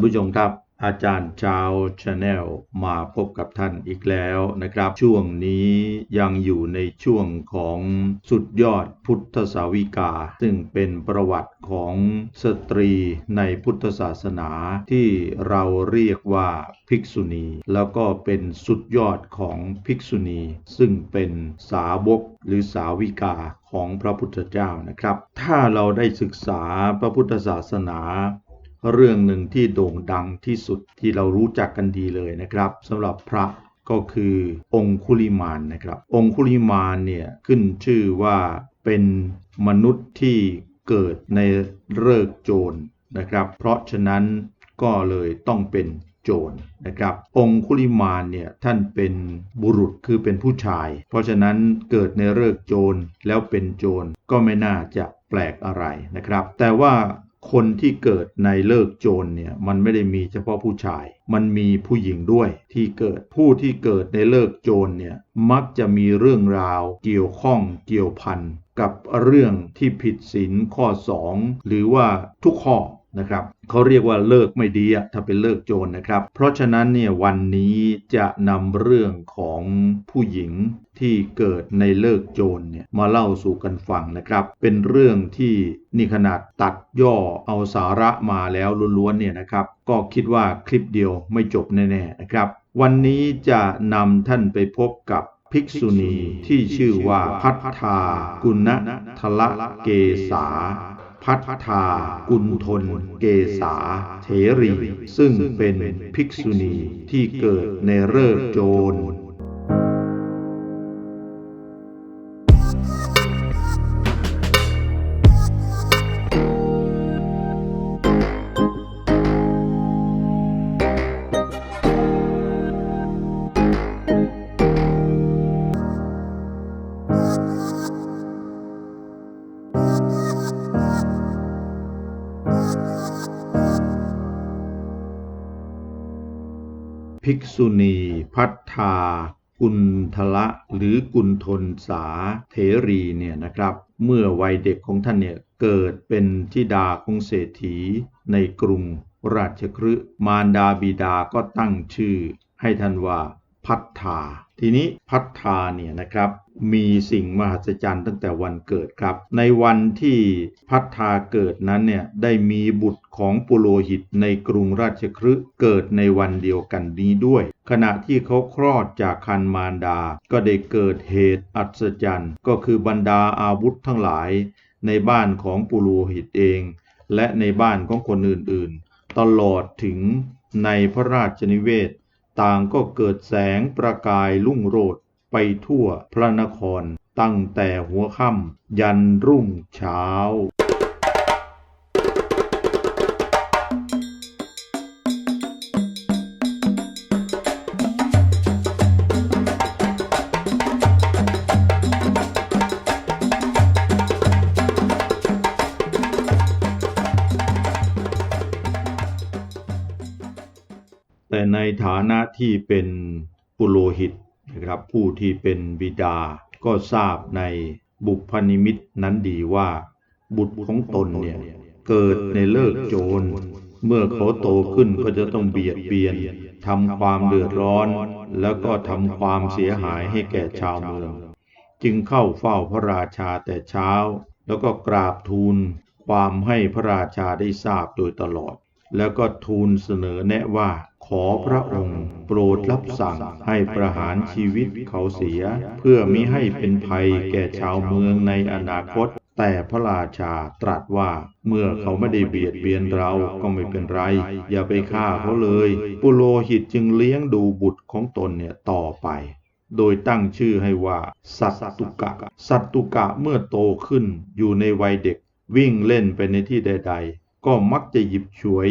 ท่านผู้ชมครับ อาจารย์ชาวชาแนลมาพบกับท่านอีกแล้วนะครับ ช่วงนี้ยังอยู่ในช่วงของสุดยอดพุทธสาวิกา ซึ่งเป็นประวัติของสตรีในพุทธศาสนาที่เราเรียกว่าภิกษุณี แล้วก็เป็นสุดยอดของภิกษุณี ซึ่งเป็นสาวกหรือสาวิกาของพระพุทธเจ้านะครับ ถ้าเราได้ศึกษาพระพุทธศาสนา เรื่องหนึ่งที่โด่งดังที่สุดที่เรารู้จักกันดีเลยนะครับสำหรับพระก็คือองคุลิมานนะครับ องคุลิมานเนี่ยขึ้นชื่อว่าเป็นมนุษย์ที่เกิดในเลิกโจรนะครับ เพราะฉะนั้นก็เลยต้องเป็นโจรนะครับ องคุลิมานเนี่ยท่านเป็นบุรุษคือเป็นผู้ชาย เพราะฉะนั้นเกิดในเลิกโจรแล้วเป็นโจรก็ไม่น่าจะแปลกอะไรนะครับ แต่ว่า คนที่เกิดในเลิกโจรเนี่ยมันไม่ได้มีเฉพาะผู้ชาย มันมีผู้หญิงด้วยที่เกิดผู้ที่เกิดในเลิกโจรเนี่ยมักจะมีเรื่องราวเกี่ยวข้องเกี่ยวพันกับเรื่องที่ผิดศีลข้อ 2 หรือว่าทุกข้อ นะครับเขาเรียกว่าเลิกไม่ดีอะถ้าเป็นเลิกโจรนะครับ เพราะฉะนั้นเนี่ยวันนี้จะนำเรื่องของผู้หญิงที่เกิดในเลิกโจรเนี่ยมาเล่าสู่กันฟังนะครับ เป็นเรื่องที่นี่ขนาดตัดย่อเอาสาระมาแล้วล้วนๆเนี่ยนะครับ ก็คิดว่าคลิปเดียวไม่จบแน่ๆนะครับ วันนี้จะนำท่านไปพบกับภิกษุณีที่ชื่อว่าพัทธากุณทละเกษา พัทธากุณทน เกษาเถรี ซึ่งเป็นภิกษุณีที่เกิดในเริกโจร กุณทละหรือกุณทนสาเถรีเนี่ยนะครับ เมื่อวัยเด็กของท่านเนี่ยเกิดเป็นธิดาของเศรษฐีในกรุงราชคฤห์มารดาบิดาก็ตั้งชื่อให้ท่านว่าพัฒธาทีนี้พัฒธาเนี่ยนะครับมีสิ่งมหัศจรรย์ตั้งแต่วันเกิดครับ ในวันที่พัฒธาเกิดนั้นเนี่ยได้มีบุตรของปุโรหิตในกรุงราชคฤห์เกิดในวันเดียวกันนี้ด้วย ขณะที่เขาคลอดจากคันมารดา ก็ได้เกิดเหตุอัศจรรย์ ก็คือบรรดาอาวุธทั้งหลาย ในบ้านของปุโรหิตเอง และในบ้านของคนอื่นๆ ตลอดถึงในพระราชนิเวศ ต่างก็เกิดแสงประกายลุ่งโรดไปทั่วพระนครตั้งแต่หัวค่ำยันรุ่งเช้า ฐานะที่เป็นปุโรหิตนะครับผู้ที่เป็นบิดาก็ทราบในบุพนิมิตนั้นดีว่า บุตรของตนเนี่ยเกิดในเลิกโจร เมื่อเขาโตขึ้นก็จะต้องเบียดเบียนทำความเดือดร้อน แล้วก็ทำความเสียหายให้แก่ชาวเมือง จึงเข้าเฝ้าพระราชาแต่เช้า แล้วก็กราบทูลความให้พระราชาได้ทราบโดยตลอด แล้วก็ทูลเสนอแนะว่า อพระองค์โปรดรับสั่งให้ประหารชีวิตเขาเสีย เพื่อมิให้เป็นภัยแก่ชาวเมืองในอนาคต แต่พระราชาตรัสว่าเมื่อเขาไม่ได้เบียดเบียนเราก็ไม่เป็นไร อย่าไปฆ่าเขาเลย ปุโรหิตจึงเลี้ยงดูบุตรของตนเนี่ยต่อไปโดยตั้งชื่อให้ว่า สัตตุกะ สัตตุกะเมื่อโตขึ้นอยู่ในวัยเด็ก วิ่งเล่นไปในที่ใด ๆ ก็มักจะหยิบฉวย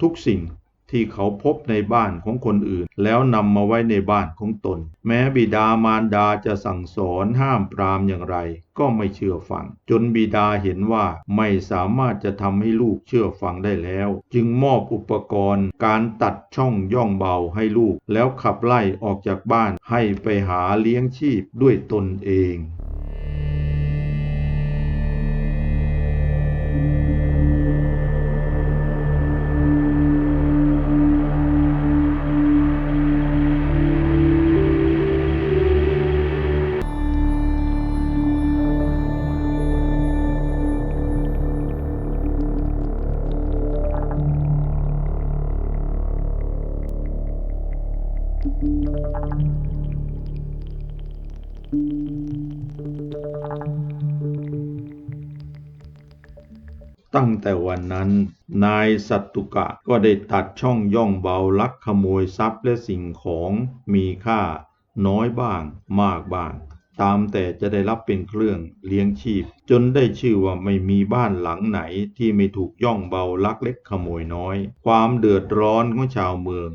ทุกสิ่ง ที่เขาพบในบ้านของคนอื่น แล้วนำมาไว้ในบ้านของตน แม้บิดามารดาจะสั่งสอนห้ามปรามอย่างไร ก็ไม่เชื่อฟัง จนบิดาเห็นว่าไม่สามารถจะทำให้ลูกเชื่อฟังได้แล้ว จึงมอบอุปกรณ์ การตัดช่องย่องเบาให้ลูก แล้วขับไล่ออกจากบ้านให้ไปหาเลี้ยงชีพด้วยตนเองันนั้น นายสัตตุกะก็ได้ตัดช่องย่องเบาลักขโมยทรัพย์และสิ่งของมีค่า น้อยบ้าง มากบ้าง ตามแต่จะได้รับเป็นเครื่องเลี้ยงชีพ จนได้ชื่อว่าไม่มีบ้านหลังไหนที่ไม่ถูกย่องเบาลักเล็กขโมยน้อย ความเดือดร้อนของชาวเมือง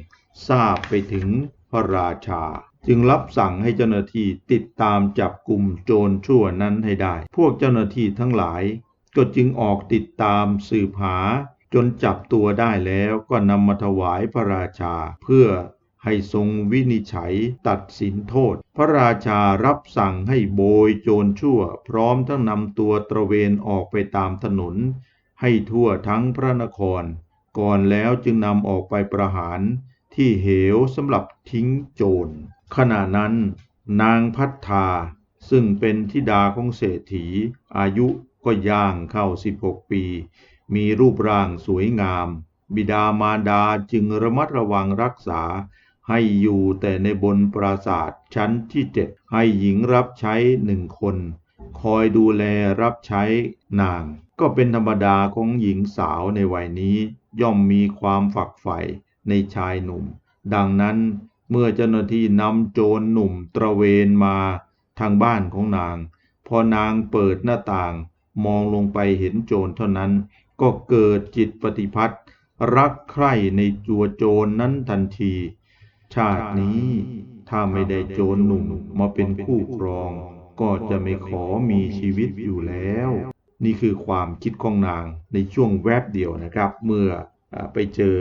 ทราบไปถึงพระราชาจึงรับสั่งให้เจ้าหน้าที่ติดตามจับกลุ่มโจรชั่วนั้นให้ได้ พวกเจ้าหน้าที่ทั้งหลาย ก็จึงออกติดตามสืบหา จนจับตัวได้แล้วก็นำมาถวายพระราชา เพื่อให้ทรงวินิจฉัยตัดสินโทษ พระราชารับสั่งให้โบยโจรชั่ว พร้อมทั้งนำตัวตระเวนออกไปตามถนน ให้ทั่วทั้งพระนคร ก่อนแล้วจึงนำออกไปประหารที่เหวสำหรับทิ้งโจรขณะนั้น นางพัฒธาซึ่งเป็นธิดาของเศรษฐีอายุ ก็ย่างเข้า16ปี มีรูปร่างสวยงาม บิดามารดาจึงระมัดระวังรักษา ให้อยู่แต่ในบนปราสาทชั้นที่เจ็ดให้หญิงรับใช้หนึ่งคน คอยดูแลรับใช้นาง ก็เป็นธรรมดาของหญิงสาวในวัยนี้ย่อมมีความฝักใฝ่ในชายหนุ่ม ดังนั้นเมื่อเจ้าหน้าที่นำโจรหนุ่มตระเวนมาทางบ้านของนาง พอนางเปิดหน้าต่าง มองลงไปเห็นโจรเท่านั้น ก็เกิดจิตปฏิพัทธ์รักใคร่ในจัวโจรนั้นทันที ชาตินี้ถ้าไม่ได้โจรหนุ่มมาเป็นคู่ครอง ก็จะไม่ขอมีชีวิตอยู่แล้ว นี่คือความคิดของนางในช่วงแวบเดียวนะครับ เมื่อไปเจอ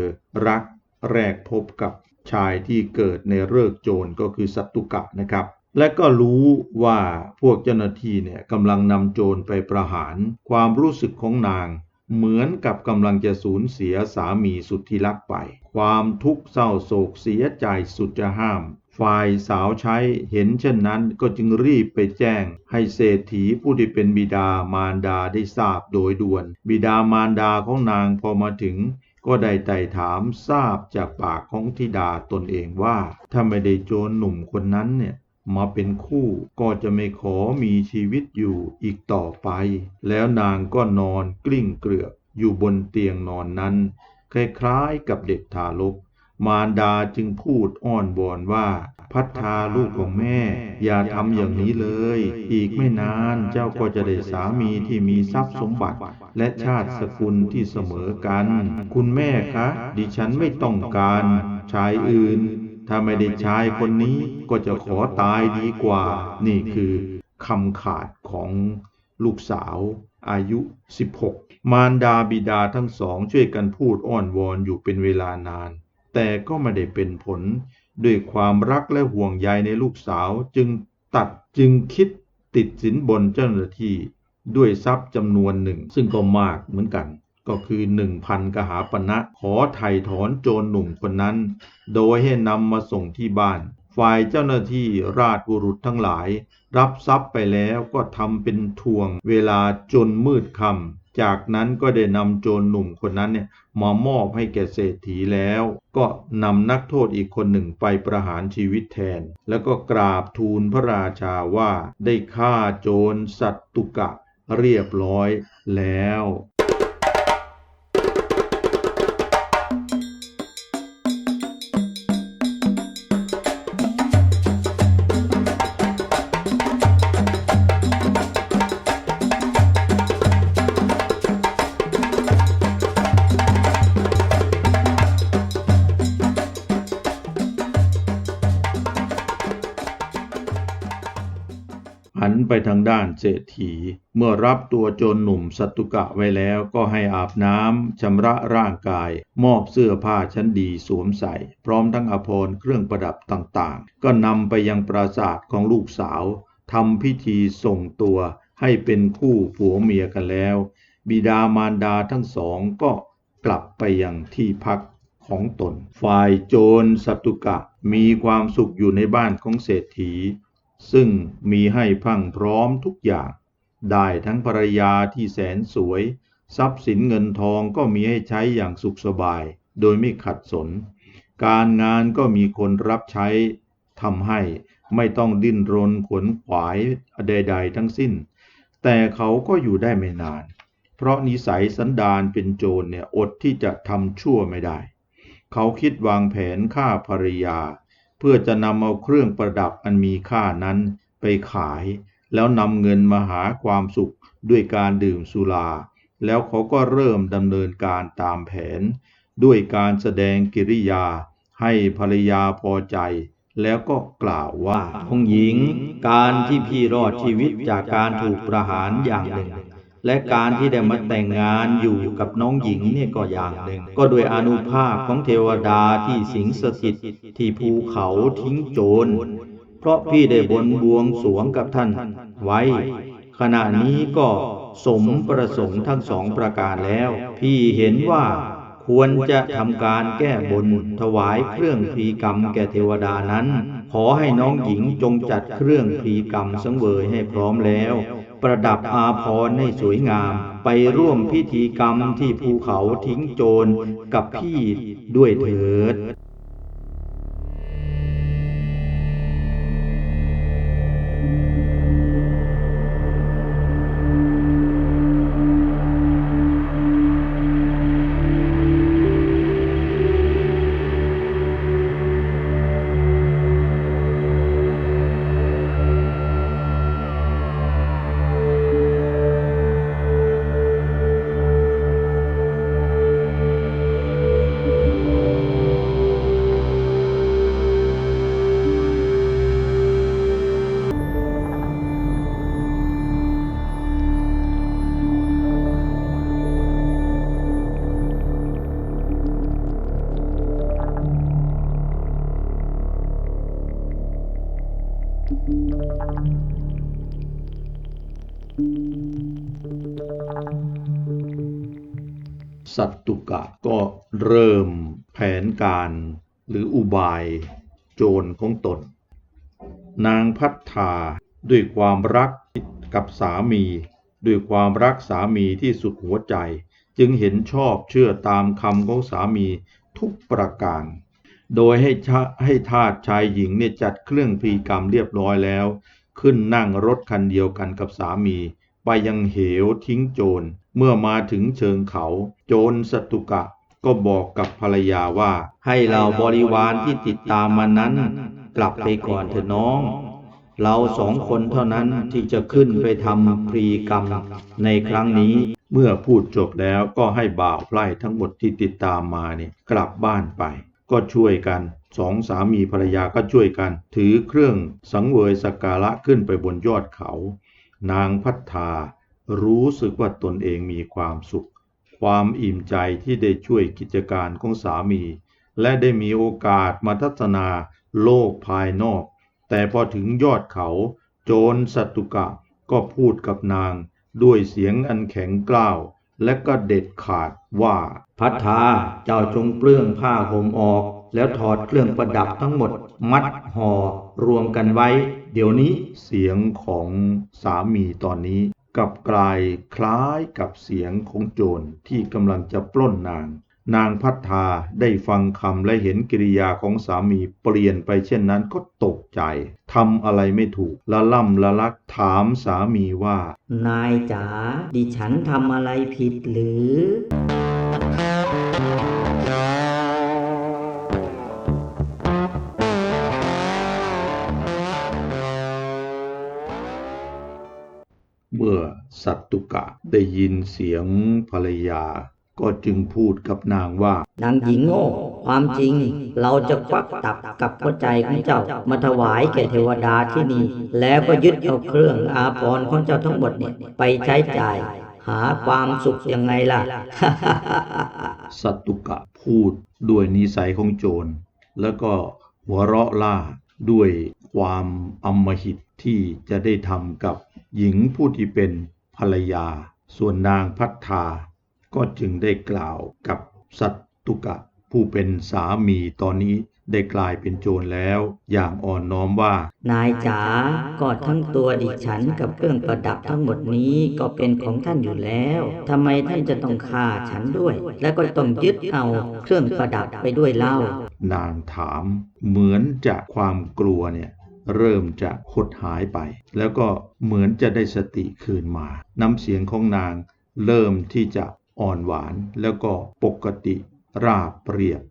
รักแรกพบกับชายที่เกิดในเลิกโจรก็คือสัตตุกะนะครับ และก็รู้ว่าพวกเจ้าหน้าที่เนี่ยกำลังนำโจรไปประหารความรู้สึกของนาง เหมือนกับกำลังจะสูญเสียสามีสุดที่รักไป ความทุกข์เศร้าโศกเสียใจสุดจะห้าม ฝ่ายสาวใช้เห็นเช่นนั้นก็จึงรีบไปแจ้ง ให้เศรษฐีผู้ที่เป็นบิดามารดาได้ทราบโดยด่วน บิดามารดาของนางพอมาถึงก็ได้ไต่ถามทราบจากปากของธิดาตนเองว่าถ้าไม่ได้โจรหนุ่มคนนั้นเนี่ย มาเป็นคู่ก็จะไม่ขอมีชีวิตอยู่อีกต่อไป แล้วนางก็นอนกลิ้งเกลือกอยู่บนเตียงนอนนั้น คล้ายๆกับเด็กทารก มารดาจึงพูดอ้อนวอนว่า พัฒทาลูกของแม่ อย่าทำอย่างนี้เลย อีกไม่นานเจ้าก็จะได้สามีที่มีทรัพย์สมบัติ และชาติสกุลที่เสมอกัน คุณแม่คะ ดิฉันไม่ต้องการชายอื่น ถ้าไม่ได้ชายคนนี้ก็จะขอตายดีกว่า นี่คือคำขาดของลูกสาวอายุ 16 มารดาบิดาทั้งสองช่วยกันพูดอ้อนวอนอยู่เป็นเวลานาน แต่ก็ไม่ได้เป็นผล ด้วยความรักและห่วงใยในลูกสาวจึงตัดจึงคิดติดสินบนเจ้าหน้าที่ ด้วยทรัพย์จำนวนหนึ่ง ซึ่งก็มากเหมือนกัน ก็คือหนึ่งพันกหาปณะขอไถ่ถอนโจรหนุ่มคนนั้น โดยให้นำมาส่งที่บ้าน ฝ่ายเจ้าหน้าที่ราชบุรุษทั้งหลาย รับทรัพย์ไปแล้วก็ทำเป็นทวง เวลาจนมืดค่ำจากนั้นก็ได้นำโจรหนุ่มคนนั้นเนี่ยมามอบให้แก่เศรษฐีแล้ว ก็นำนักโทษอีกคนหนึ่งไปประหารชีวิตแทน แล้วก็กราบทูลพระราชาว่าได้ฆ่าโจรสัตตุกะเรียบร้อยแล้ว เศรษฐี เมื่อรับตัวโจรหนุ่มสัตุกะไว้แล้วก็ให้อาบน้ำชำระร่างกาย มอบเสื้อผ้าชั้นดีสวมใส่ พร้อมทั้งอภรณ์เครื่องประดับต่างๆ ก็นำไปยังปราสาทของลูกสาวทำพิธีส่งตัวให้เป็นคู่ผัวเมียกันแล้ว บิดามารดาทั้งสองก็กลับไปยังที่พักของตน ฝ่ายโจรสัตุกะมีความสุขอยู่ในบ้านของเศรษฐี ซึ่งมีให้พั่งพร้อมทุกอย่าง ได้ทั้งภรรยาที่แสนสวย ทรัพย์สินเงินทองก็มีให้ใช้อย่างสุขสบาย โดยไม่ขัดสน การงานก็มีคนรับใช้ทำให้ไม่ต้องดิ้นรนขวนขวายใด ๆ ทั้งสิ้น แต่เขาก็อยู่ได้ไม่นาน เพราะนิสัยสันดานเป็นโจรเนี่ยอดที่จะทำชั่วไม่ได้ เขาคิดวางแผนฆ่าภรรยา พื่อจะนำเอาเครื่องประดับอันมีค่านั้นไปขาย แล้วนำเงินมาหาความสุขด้วยการดื่มสุรา แล้วเขาก็เริ่มดำเนินการตามแผน ด้วยการแสดงกิริยา ให้ภรรยาพอใจ แล้วก็กล่าวว่าองหญิง การที่พี่รอดชีวิตจากการถูกประหารอย่างหนึ่ง และการที่ได้มาแต่งงานอยู่กับน้องหญิงเนี่ยก็อย่างหนึ่ง ก็โดยอนุภาพของเทวดาที่สิงสถิตที่ภูเขาทิ้งโจร เพราะพี่ได้บนบวงสวงกับท่านไว้ ขณะนี้ก็สมประสงค์ทั้งสองประการแล้ว พี่เห็นว่าควรจะทำการแก้บนถวายเครื่องพีกรรมแก่เทวดานั้น ขอให้น้องหญิงจงจัดเครื่องพีกรรมสังเวยให้พร้อมแล้ว ประดับอาภรณ์ให้สวยงาม ไปร่วมพิธีกรรมที่ภูเขาทิ้งโจรกับพี่ด้วยเถิด โจรของตน นางพัฒธาด้วยความรักกับสามี ด้วยความรักสามีที่สุดหัวใจ จึงเห็นชอบเชื่อตามคำของสามีทุกประการ โดยให้ให้ทาสชายหญิงเนี่ยจัดเครื่องพีกรรมเรียบร้อยแล้ว ขึ้นนั่งรถคันเดียวกันกับสามี ไปยังเหวทิ้งโจรเมื่อมาถึงเชิงเขา โจรสตุกะ ก็บอกกับภรรยาว่า ให้เราบริวารที่ติดตามมานั้น กลับไปก่อนเถอะน้อง เราสองคนเท่านั้นที่จะขึ้นไปทำพรีกรรมในครั้งนี้เมื่อพูดจบแล้วก็ให้บ่าวไพร่ทั้งหมดที่ติดตามมาเนี่ยกลับบ้านไป ก็ช่วยกันสองสามีภรรยาก็ช่วยกัน ถือเครื่องสังเวยสการะขึ้นไปบนยอดเขา นางพัฒารู้สึกว่าตนเองมีความสุข ความอิ่มใจที่ได้ช่วยกิจการของสามี และได้มีโอกาสมาทัศนาโลกภายนอก แต่พอถึงยอดเขา โจรสัตุกะก็พูดกับนาง ด้วยเสียงอันแข็งกร้าว และก็เด็ดขาดว่าพัฒนาเจ้าจงเปลื้องผ้าห่มออก แล้วถอดเครื่องประดับทั้งหมด มัดห่อรวมกันไว้ เดี๋ยวนี้เสียงของสามีตอนนี้ กลับกลายคล้ายกับเสียงของโจรที่กำลังจะปล้นนาง นางพัฒธาได้ฟังคำและเห็นกิริยาของสามีเปลี่ยนไปเช่นนั้นก็ตกใจทำอะไรไม่ถูกละล่ำละลักถามสามีว่า นายจ๋าดิฉันทำอะไรผิดหรือ สัตตุกะ ได้ยินเสียงภรรยา ก็จึงพูดกับนางว่า นางหญิงโง่ ความจริงเราจะควักตับกับหัวใจของเจ้ามาถวายแก่เทวดาที่นี่ แล้วก็ยึดเอาเครื่องอาภรณ์ของเจ้าทั้งหมดเนี่ยไปใช้จ่ายหาความสุขยังไงล่ะ สัตตุกะพูดด้วยนิสัยของโจร แล้วก็หัวเราะล่าด้วยความอำมหิตที่จะได้ทำกับหญิงผู้ที่เป็นภ รรยา ส่วนนางพัฒธาก็จึงได้กล่าวกับสัตตุกะ ผู้เป็นสามีตอนนี้ได้กลายเป็นโจรแล้ว อย่างอ่อนน้อมว่า นายจ๋าก็ทั้งตัวดิฉันกับเครื่องประดับทั้งหมดนี้ก็เป็นของท่านอยู่แล้วทำไมท่านจะต้องฆ่าฉันด้วย และก็ต้องยึดเอาเครื่องประดับไปด้วยเล่านางถาม เหมือนจะความกลัวเนี่ย เริ่มจะหดหายไป แล้วก็เหมือนจะได้สติคืนมา น้ำเสียงของนางเริ่มที่จะอ่อนหวานแล้วก็ปกติราบเรียบ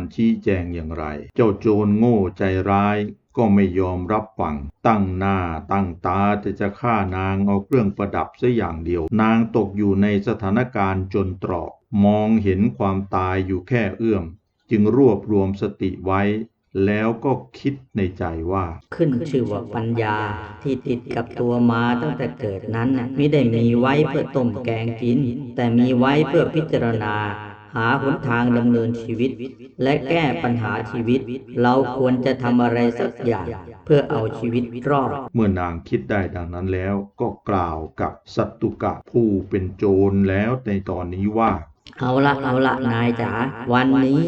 อนชี้แจงอย่างไร เจ้าโจรโง่ใจร้ายก็ไม่ยอมรับฟัง ตั้งหน้าตั้งตาจะจะฆ่านางเอาเครื่องประดับเสียอย่างเดียว นางตกอยู่ในสถานการณ์จนตรอก มองเห็นความตายอยู่แค่เอื้อม จึงรวบรวมสติไว้ แล้วก็คิดในใจว่า ขึ้นชื่อว่าปัญญาที่ติดกับตัวมาตั้งแต่เกิดนั้นไม่ได้มีไว้เพื่อต้มแกงกิน แต่มีไว้เพื่อพิจารณา หาหนทางดำเนินชีวิต และแก้ปัญหาชีวิต เราควรจะทำอะไรสักอย่าง เพื่อเอาชีวิตรอด เมื่อนางคิดได้ดังนั้นแล้วก็กล่าวกับสัตตุกะผู้เป็นโจรแล้วในตอนนี้ว่า เอาละเอาละนายจ๋าวันนี้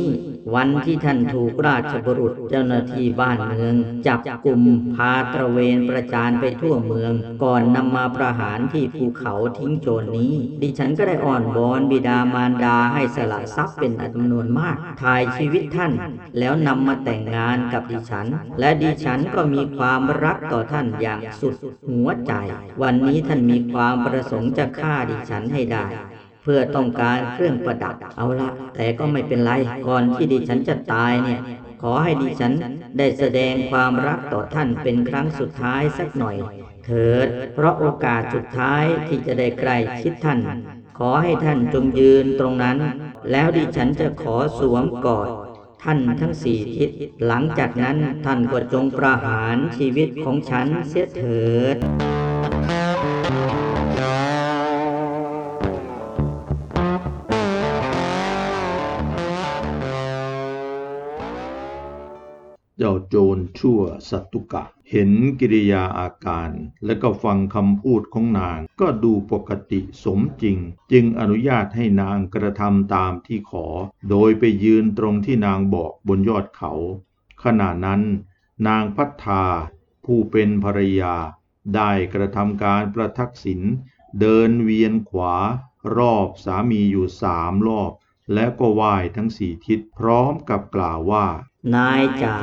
วันที่ท่านถูกราชบุรุษเจ้าหน้าที่บ้านเมือง จับกลุ่มพาตระเวนประจานไปทั่วเมือง ก่อนนำมาประหารที่ภูเขาทิ้งโจรนี้ ดิฉันก็ได้อ่อนบอนบิดามารดาให้สละทรัพย์เป็นจำนวนมากถ่ายชีวิตท่าน แล้วนำมาแต่งงานกับดิฉัน และดิฉันก็มีความรักต่อท่านอย่างสุดหัวใจ วันนี้ท่านมีความประสงค์จะฆ่าดิฉันให้ได้ เพื่อต้องการเครื่องประดับเอาละ แต่ก็ไม่เป็นไร ก่อนที่ดิฉันจะตายเนี่ย ขอให้ดิฉันได้แสดงความรักต่อท่านเป็นครั้งสุดท้ายสักหน่อย เถิด เพราะโอกาสสุดท้ายที่จะได้ใกล้ชิดท่าน ขอให้ท่านจงยืนตรงนั้น แล้วดิฉันจะขอสวมกอดท่านทั้งสี่ทิศ หลังจากนั้นท่านก็จงประหารชีวิตของฉันเสียเถิด จ้าโจรชั่วสัตตุกะ เห็นกิริยาอาการ และก็ฟังคำพูดของนาง ก็ดูปกติสมจริง จึงอนุญาตให้นางกระทำตามที่ขอ โดยไปยืนตรงที่นางบอกบนยอดเขา ขณะนั้น นางพัฒธาผู้เป็นภรรยา ได้กระทำการประทักษิณเดินเวียนขวา รอบสามีอยู่สามรอบ และก็ไหว้ทั้งสี่ทิศพร้อมกับกล่าวว่า นายจ๋า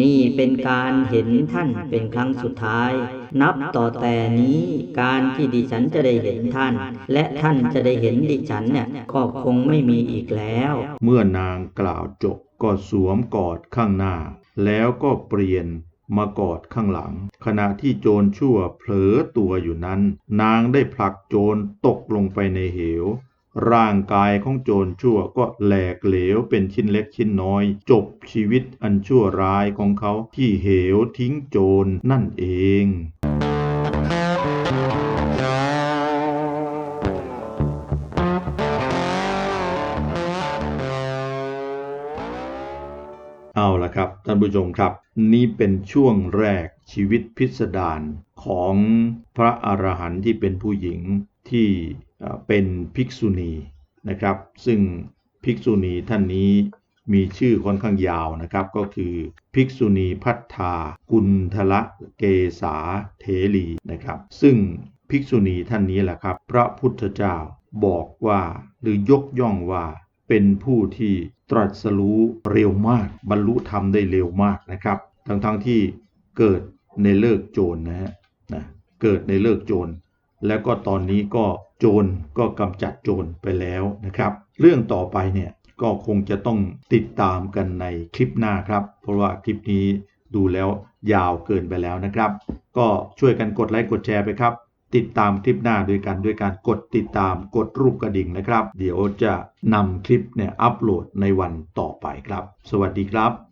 นี่เป็นการเห็นท่านเป็นครั้งสุดท้าย นับต่อแต่นี้การที่ดิฉันจะได้เห็นท่าน และท่านจะได้เห็นดิฉันเนี่ยก็คงไม่มีอีกแล้ว เมื่อนางกล่าวจบก็สวมกอดข้างหน้า แล้วก็เปลี่ยนมากอดข้างหลัง ขณะที่โจรชั่วเผลอตัวอยู่นั้น นางได้ผลักโจรตกลงไปในเหว ร่างกายของโจรชั่วก็แหลกเหลวเป็นชิ้นเล็กชิ้นน้อย จบชีวิตอันชั่วร้ายของเขาที่เหวทิ้งโจรนั่นเองเอาละครับท่านผู้ชมครับ นี่เป็นช่วงแรกชีวิตพิสดารของพระอรหันต์ที่เป็นผู้หญิงที่ เป็นภิกษุณีนะครับ ซึ่งภิกษุณีท่านนี้มีชื่อค่อนข้างยาวนะครับ ก็คือภิกษุณีพัฒธากุณทละเกษาเทลีนะครับ ซึ่งภิกษุณีท่านนี้แหละครับ พระพุทธเจ้าบอกว่าหรือยกย่องว่าเป็นผู้ที่ตรัสรู้เร็วมาก บรรลุธรรมได้เร็วมากนะครับ ทั้งๆทที่เกิดในเลิกโจรนะฮะนะเกิดในเลิกโจร แล้วก็ตอนนี้ก็โจรก็กำจัดโจรไปแล้วนะครับ เรื่องต่อไปเนี่ยก็คงจะต้องติดตามกันในคลิปหน้าครับ เพราะว่าคลิปนี้ดูแล้วยาวเกินไปแล้วนะครับ ก็ช่วยกันกดไลค์กดแชร์ไปครับ ติดตามคลิปหน้าด้วยกันด้วยการกดติดตามกดรูปกระดิ่งนะครับ เดี๋ยวจะนำคลิปเนี่ยอัปโหลดในวันต่อไปครับ สวัสดีครับ